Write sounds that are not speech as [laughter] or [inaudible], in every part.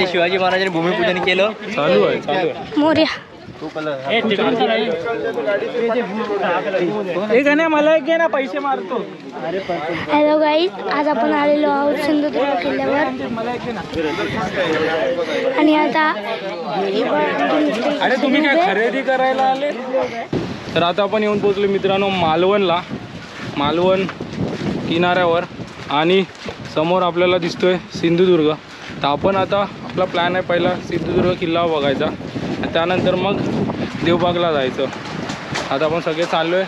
शिवाजी महाराजांनी भूमिपूजन केलं. चालू आहे चालू आहे. मोर्या. एक आहे ना मला एक घे ना पैसे मारतो. हॅलो गाईज आज आपण आलेलो आहोत सिंधुदुर्ग किल्ल्यावर. आणि आता अरे तुम्ही काय खरेदी करायला आले? तर आता आपण येऊन पोहोचलो मित्रांनो मालवणला. मालवण किनाऱ्यावर. आणि समोर आपल्याला दिसतोय सिंधुदुर्ग. तर आपण आता आपला प्लॅन आहे पहिला सिंधुदुर्ग किल्ला बघायचा. आणि त्यानंतर मग देवबागला जायचं. आता आपण सगळे चाललो आहे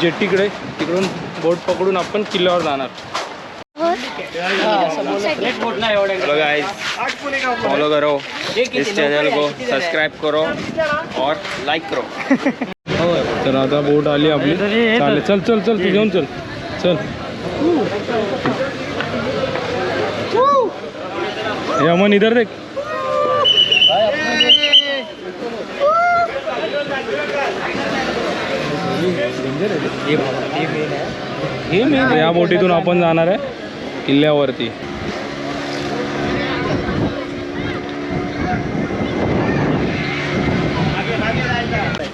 जेट्टीकडे तिकडून बोट पकडून आपण किल्ल्यावर जाणार. हेलो गाइस फॉलो करो. इस चैनल को सब्सक्राइब करो और लाइक करो. तर आता बोट आली आपली. चालेल. चल चल चल. तू घेऊन चल. चल. अमन इधर देख. या बोटीतून आपण जाणार आहे किल्ल्यावरती.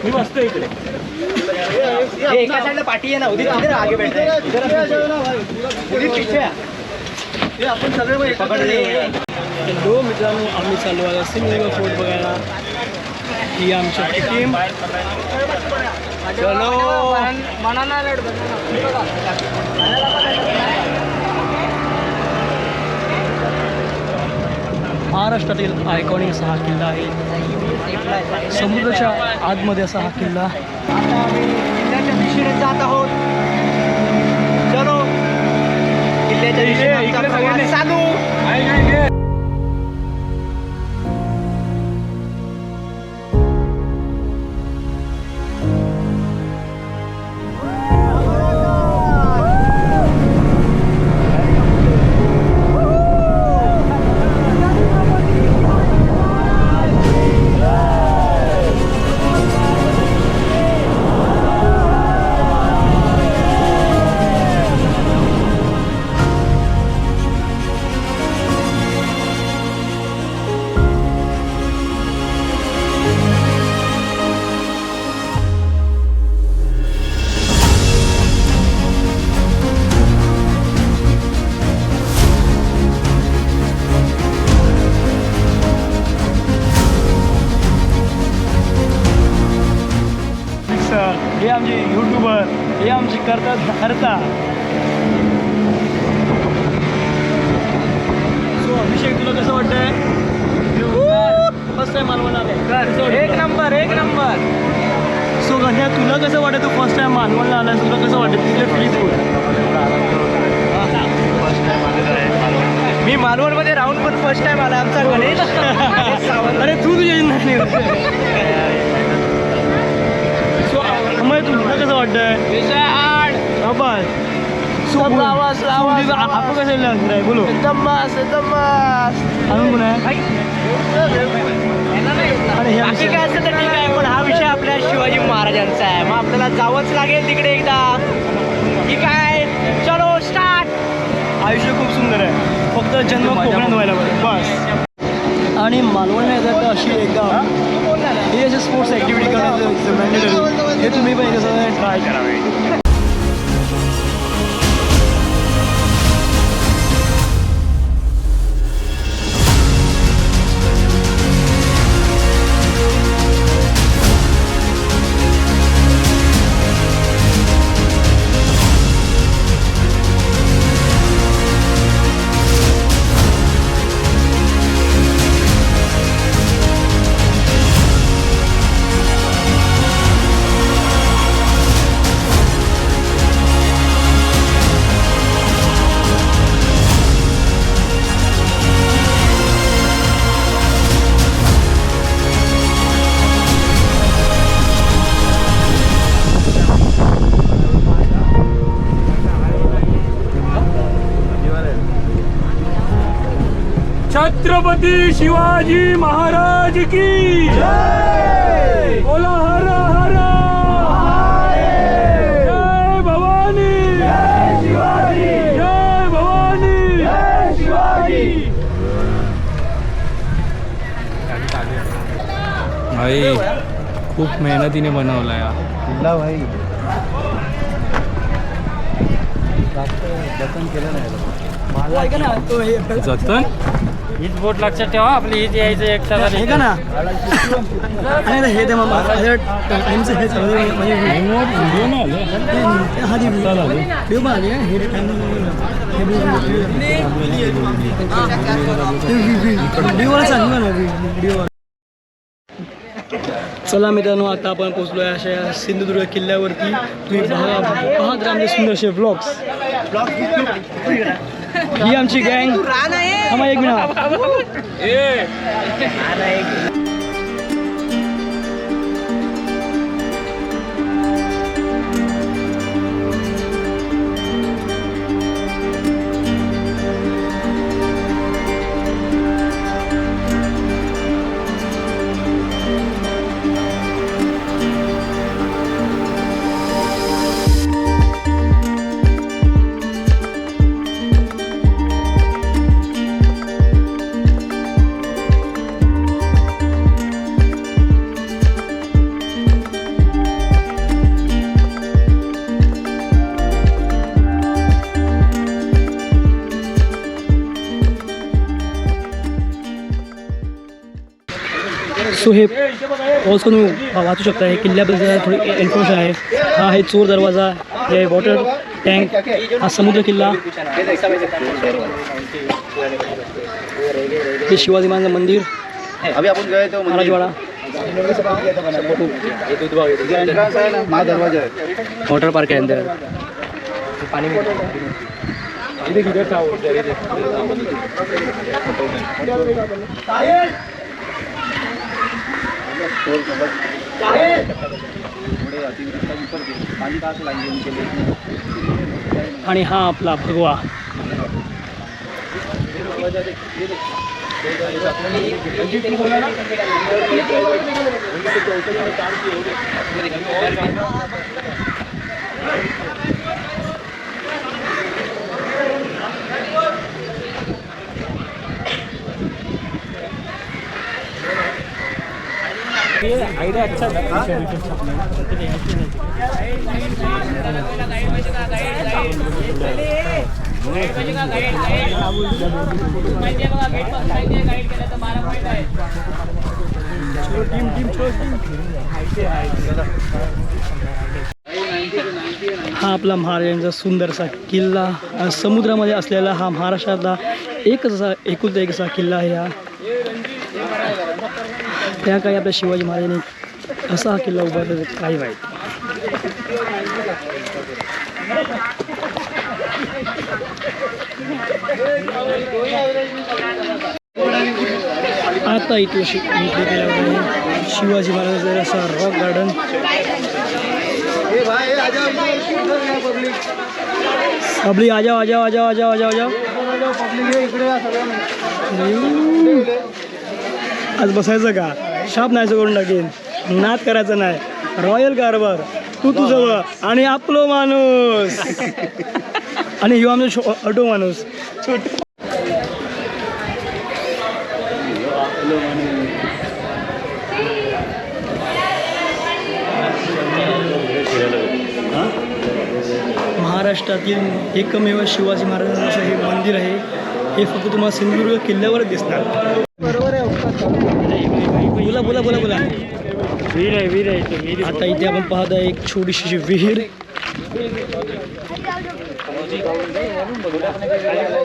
मी बसतो इकडे. एका साइड पार्टी है ना उधर इधर आगे बैठ रहे हैं उधर पीछे अपन सगळे पकड़ हॅलो मित्रांनो आम्ही चालू आहे सिंधुदुर्ग फोर्ट बघायला. ही आमची टीम चलो महाराष्ट्रातील आयकॉनिक असा हा किल्ला आहे. समुद्राच्या आतमध्ये असा हा किल्ला. आता आम्ही किल्ल्याच्या दिशेने जात आहोत. चलो. किल्ल्याच्या दिशेने. चालू. आले एक नंबर एक नंबर. सो गण्या तुला कसं वाटतं तू फर्स्ट टाइम मालवणला आलास? तुला कसं वाटतं? तिथले फिलिंग मी मालवणमध्ये राहून पण फर्स्ट टाइम आला आमचा गणेश. [laughs] अरे तू तुझ्या नाही सो तुला कसं वाटतंय? आवाज सो आवाज, आवाज, आपण कसं है बोलो. एकदम मस्त एकदम मस्त अजून कोण आहे? अरे हे बाकी काय असतं तर ठीक आहे पण हा विषय आपल्या शिवाजी महाराजांचा आहे. मग आपल्याला जावंच लागेल तिकडे एकदा. ठीक आहे. चलो स्टार्ट आयुष्य खूप सुंदर आहे. फक्त जन्म कोकणात व्हायला पाहिजे. बस. आणि मालवण येतात तर अशी एकदा हे? असे स्पोर्ट्स ॲक्टिव्हिटी करायचं मॅन्डेटरी हे? तुम्ही पण एकदा ट्राय करावे छत्रपती शिवाजी महाराज की बोला हर हर! जय भवानी! जय भवानी! भाई खूप मेहनतीने बनवलाय या भाई. जतन केलं नाही. जतन? हीच बोट लक्षात ठेवा आपली हीच यायचं एक तास हे का ना? नाही हे ते मग टाइमचं हे म्हणजे हा. पण आली हे ना चला मित्रांनो आता आपण पोहोचलो आहे अशा सिंधुदुर्ग किल्ल्यावरती. तुम्ही बघा पाहत राहा आमचे सुंदर असे ब्लॉग्स ही आमची गँग. एक मिनिट. [laughs] सो हे पाऊस तुम्ही वाचू शकता. हे किल्ल्याबद्दल थोडी इन्फॉर्मेशन आहे. हा आहे चोर दरवाजा हे वॉटर टँक हा समुद्र किल्ला. हे शिवाजी महाराज मंदिर. अभी आपण गए तो महाराजवाडा मा दरवाजा आहे वॉटर पार्क आहे अंदर आणि हा आपला भगवा. हा? आपला महाराजांचा सुंदरसा किल्ला समुद्रामध्ये असलेला हा महाराष्ट्रातला एकच असा एकुलता एक असा किल्ला आहे हा. त्या काळी आपल्या शिवाजी महाराजांनी असा हा किल्ला उभारला काही माहीत. आता इथून शि इथे गेल्यावर आहे. शिवाजी महाराजांचा असा रॉक गार्डन पब्लिक आ जाओ आ जाओ आ जाओ आ जाओ आ जाओ आ जाओ. आज बसायचं का? शाप नाही करून टाकीन. नाद करायचं नाही. रॉयल कारभार तू तुझं आणि आपलो माणूस. आणि ह्यो आमचा ऑटो माणूस. महाराष्ट्रातील एकमेव शिवाजी महाराजांचं हे मंदिर आहे. हे फक्त तुम्हाला सिंधुदुर्ग किल्ल्यावरच दिसणार. बोला बोला बोला बोला. वीर आहे वीर आहे. आता इथे आपण पाहत आहे एक छोटीशी विहीर.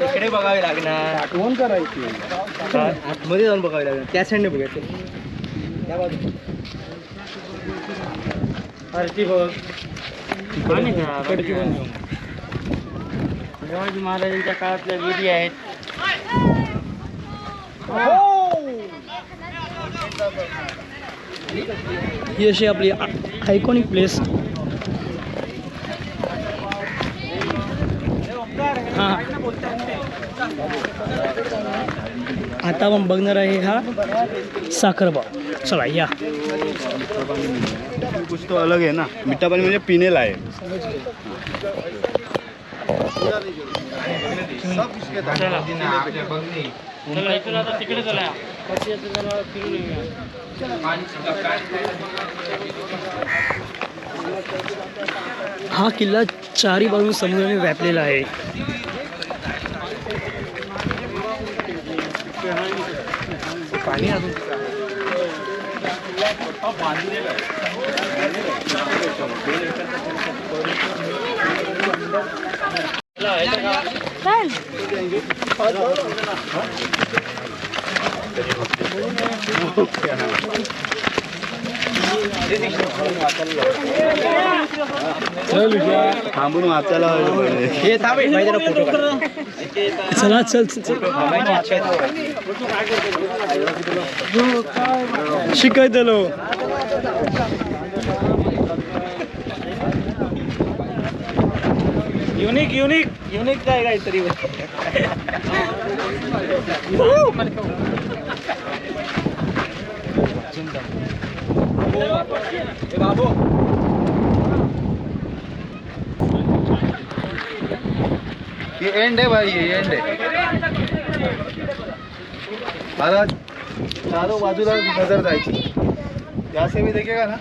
इकडे बघावी लागणार. आठवण करायची? आतमध्ये जाऊन बघावी लागेल त्या साईडने बघायचं आरती बघ. आणि. शिवाजी महाराजांच्या काळातल्या विधी आहेत. ही अशी आपली आयकॉनिक प्लेस हाँ। आता आपण बघणार आहे हा साखरबाव चला या कुछ तो अलग है ना। मीठा पानी म्हणजे पिनेला आहे चला चला इथून आता तिकडे चला कशी येते जरा फिरून येऊया हा किल्ला चारी बाजून समुद्राने व्यापलेला आहे. काय थांबून वाचायला हे चला चल. शिकायतलो युनिक युनिक युनिक काय काहीतरी ये एंड है भाई ये एंड है। महाराज चारों बाजूला नज़र जायची यहाँ से भी देखेगा ना?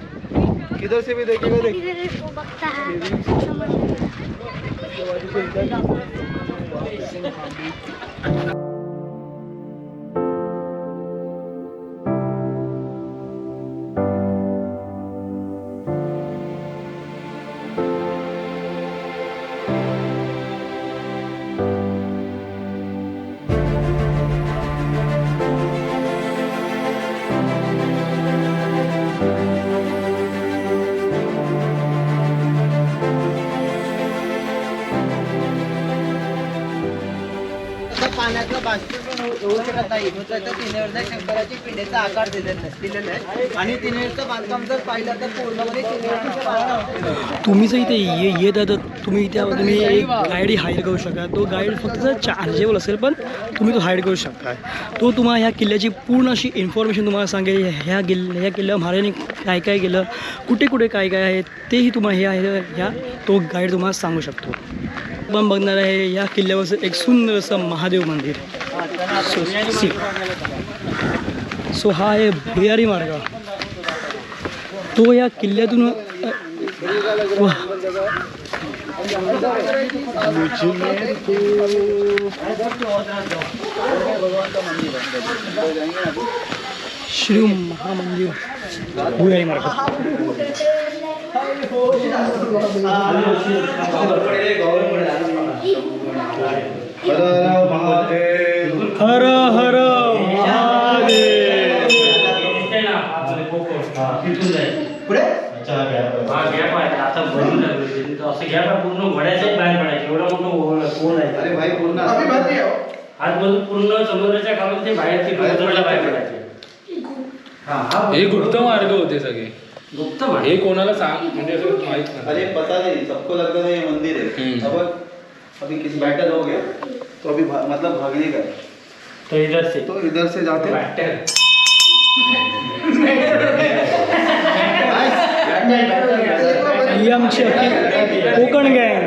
किधर से भी देखेगा देख। किती बघता होऊ शकत नाही. तर तिनेवरच्या शंकराची पिंडेचा आकार दिलेला दिलेला आहे. आणि तिनेवरचं बांधकाम जर पाहिलं तर पूर्णपणे तिनेवरचं बांधकाम तुम्ही जर इथे ये येत आहे तुम्ही इथे तुम्ही एक गाईड हायर करू शकता. तो गाईड फक्त चार्जेबल असेल पण तुम्ही तो हायर करू शकता. तो तुम्हाला ह्या किल्ल्याची पूर्ण अशी इन्फॉर्मेशन तुम्हाला सांगेल. ह्या किल् ह्या किल्ल्यावर महाराजांनी काय काय केलं? कुठे कुठे काय काय आहे? तेही तुम्हाला ह्या ह्या ह्या तो गाईड तुम्हाला सांगू शकतो. आपण बघणार आहे या किल्ल्यावरचं एक सुंदर असं महादेव मंदिर. सो. सी सो हा आहे भुयारी मार्ग. तो या किल्ल्यातून श्री महामंदिर. भुयारी मार्ग. हर हर जाईल हा आहे आहे आहे हे गुप्त मार्ग होते सगळे. गुप्त हे कोणाला सांग म्हणजे असं माहीत नाही. अरे पता नहीं सबको लगता ये मंदिर है। हम्म। अब अभी किस बैटल हो गया। तो अभी भा, मतलब भागने का है। तो इधर से। तो इधर से जाते। ही कोकण गँग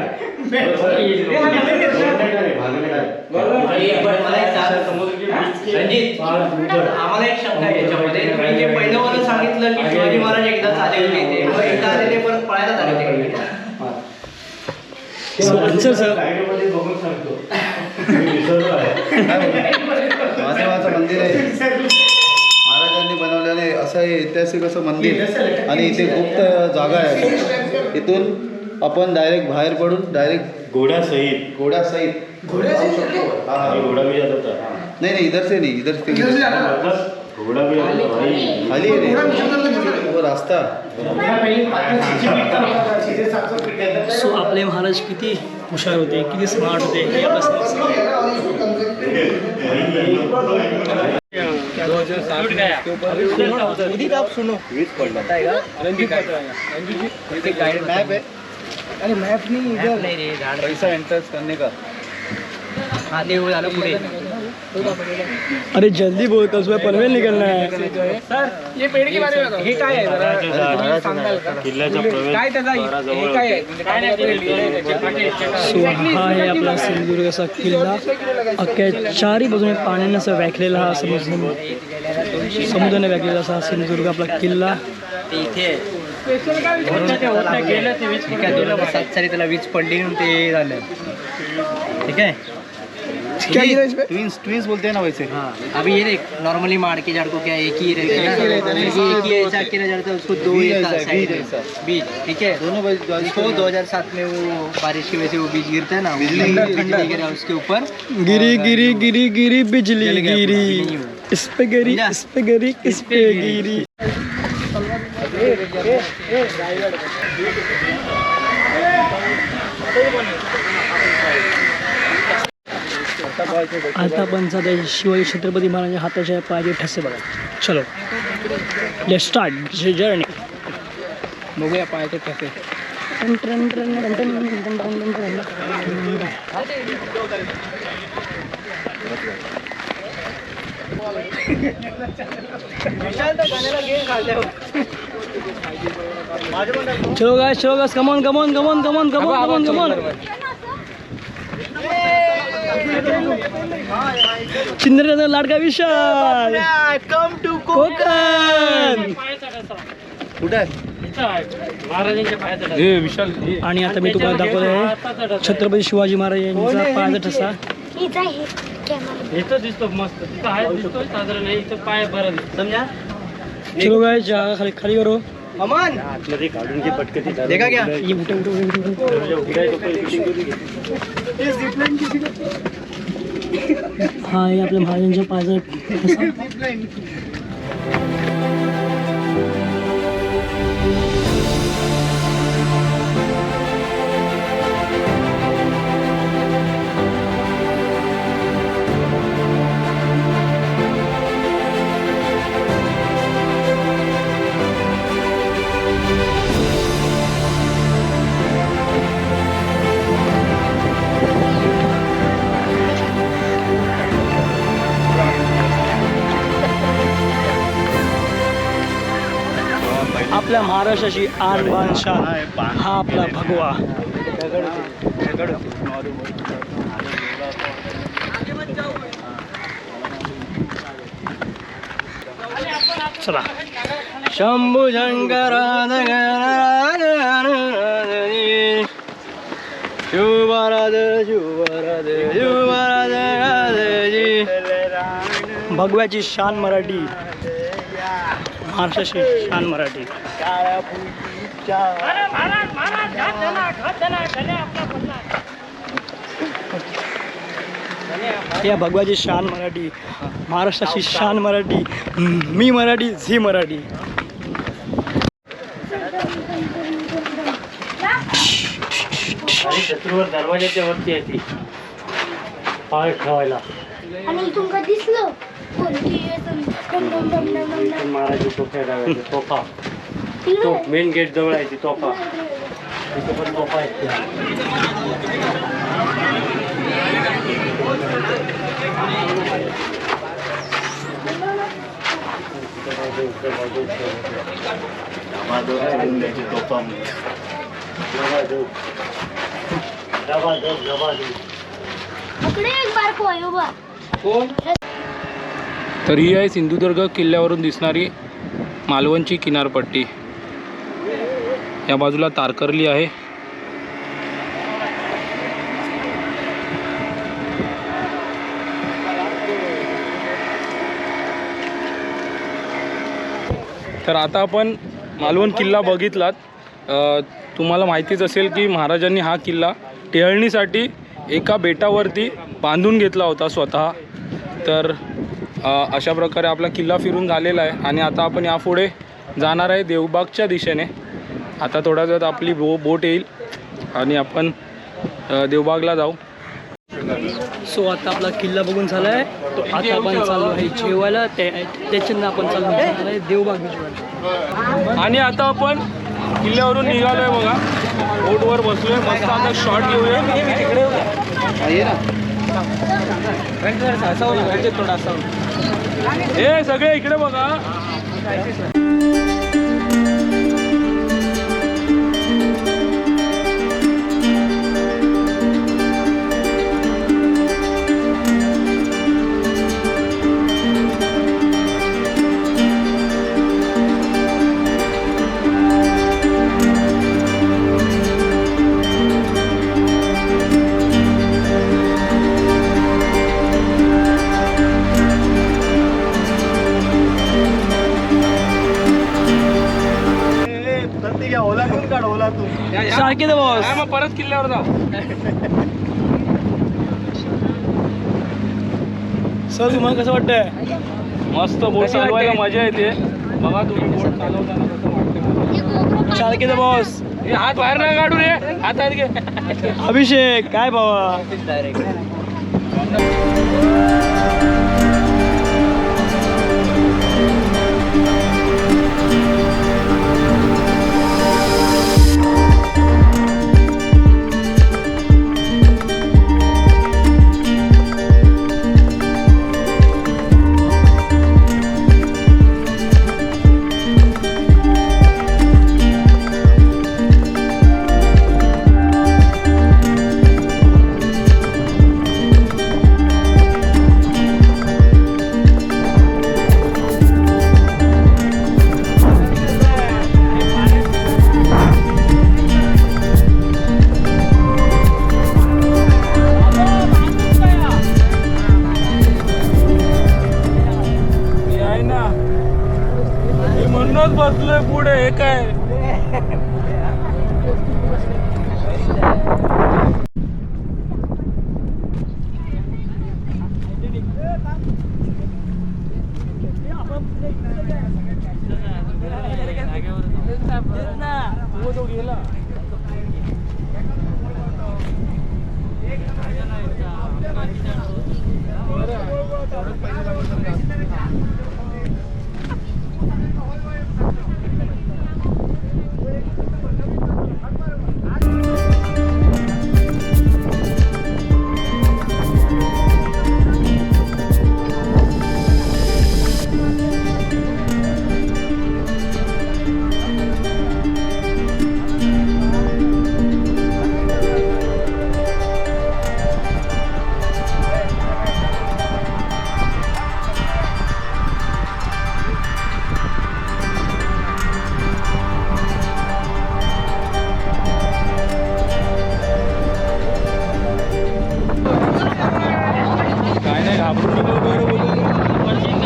आम्हाला एक शंका आहे याच्यामध्ये तुम्ही जे पहिलं मला सांगितलं की शिवाजी महाराज एकदा आले होते मग एकदा आलेले परत पळायला झाले होते? आन्सर सर महादेवाचं मंदिर आहे महाराजांनी बनवलेले असं हे ऐतिहासिक असं मंदिर आणि इथे गुप्त जागा आहे. इथून आपण डायरेक्ट बाहेर पडून डायरेक्ट घोड़ा सहित. घोड़ा सहित. घोड़ा घोड़ा भी जाता था नहीं नहीं इधर से नहीं इधर से घोड़ा भी खाली है रास्ता. सो आपले महाराज किती हुशार होते किती स्मार्ट होते हे आपल्या दो हजार सात आप सुनो. का रंजीत रंजीत जी गाइड मैप है अरे मैप नहीं नाही रे झाड. पैसा एंट्रेंस करने का? हा देऊळ झालं पुढे. अरे जल्दी बोल कल सुबह पनवेल निकलना है। हे काय आहे जरा? सांगाल का? काय त्याचा हे काय आहे. काय लिहिलंय त्याच्या पाठी सो हा आहे आपला सिंधुदुर्ग असा किल्ला. अख्ख्या चारही बाजूने पाण्याने असं व्याखलेला हा समुद्र समुद्राने व्याखलेला असा हा सिंधुदुर्ग आपला किल्ला. आहे त्याला वीज पडली ते झालं. ठीक है ट्विन्स ट्विन्स बोलते हैं ना वैसे हाँ अभी ये देख नॉर्मली मार के जड़ को क्या एक ही रहता है ना ये एक ही ऐसा किया जाता है उसको दो बीज है, ठीक है दोनों बाजू उसको 2007 में वो बारिश की वजह से वो बीज गिरता है ना बिजली ठंडा गिरा उसके ऊपर गिरी गिरी गिरी गिरी बिजली गिरी इस पे गिरी इस पे गिरी इस पे गिरी आता आपण सध्या शिवाजी छत्रपती महाराजांच्या हाताच्या पायाचे ठसे बघा चलो लेट स्टार्ट जर्नी बघूया पायाचे ठसे चलो गाइस चलो guys come on come on come on come चिंद्राचा लाडका विशाल. Come to Konkan. हे हे आणि आता मी तुम्हाला दाखवत. आहे छत्रपती शिवाजी महाराज यांचा पायाचा ठसा. इथं आहे. कॅमेरा. इथं दिसतो मस्त. तिथं आहे दिसतो साधारण पाय बरं समजा? चलो खाली खाली करो अमन! आतमध्ये काढून घे पटकन देखा क्या हा आपल्या महाराजांच्या पायाचा ठसा महाराष्ट्राची आन बान शान हा आपला भगवा. चला. शंभू शंकर शिवराज शिवराज शिवराज भगव्याची शान मराठी. महाराष्ट्राची शान मराठी. या भगवाची शान मराठी महाराष्ट्राची शान मराठी मी मराठी झी मराठी. शत्रूवर दरवाजाच्या वरती आहे ती. पाय ठेवायला. आणि इथून का दिसलं कोणती डम डम तो मेन गेट जवळ आहे ती तोफा. तिथे पण तोफा आहेत आहे तर ही आहे सिंधुदुर्ग किल्ल्यावरून दिसणारी मालवणची किनारपट्टी. या बाजूला तारकर्ली आहे. तर आता आपण मालवण किल्ला बघितलात. तुम्हाला माहितीच असेल की महाराजांनी हा किल्ला टेहळणीसाठी एका बेटावरती बांधून घेतला होता स्वतः. तर अशा प्रकारे आपला किल्ला फिरून झालेला आहे आणि आता आपण यापुढे जाणार आहे देवबागच्या दिशेने. आता थोड्या वेळात आपली बो बोट येईल आणि आपण देवबागला जाऊ. सो आता आपला किल्ला बघून झालाय. तो आता आपण चाललो आहे जेवायला. त्या- त्याच्यानं आपण चाललो आहे देवबाग जेवायला आणि आता आपण किल्ल्यावरून निघालोय बघा. बोटवर बसलोय. मस्त आता शॉट घेऊया. ये ना हे सगळे इकडे बघा. सारखे दे बॉस. मग परत किल्ल्यावर जाऊ. सर तुम्हाला कसं वाटतंय? मस्त बोट चालवायला मजा येते. बघा तुम्ही बोट चालवताना कसं वाटते. सारखे दे बॉस. हे हात बाहेर नाही काढू रे. हातात घे. अभिषेक काय बाबा हे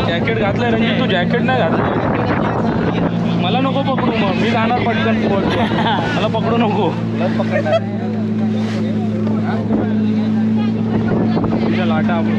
जॅकेट घातलंय रणजित तू जॅकेट नाही घातलं मला नको पकडू मग. मी जाणार पटकन बोलतो मला पकडू नको. लाटा आपण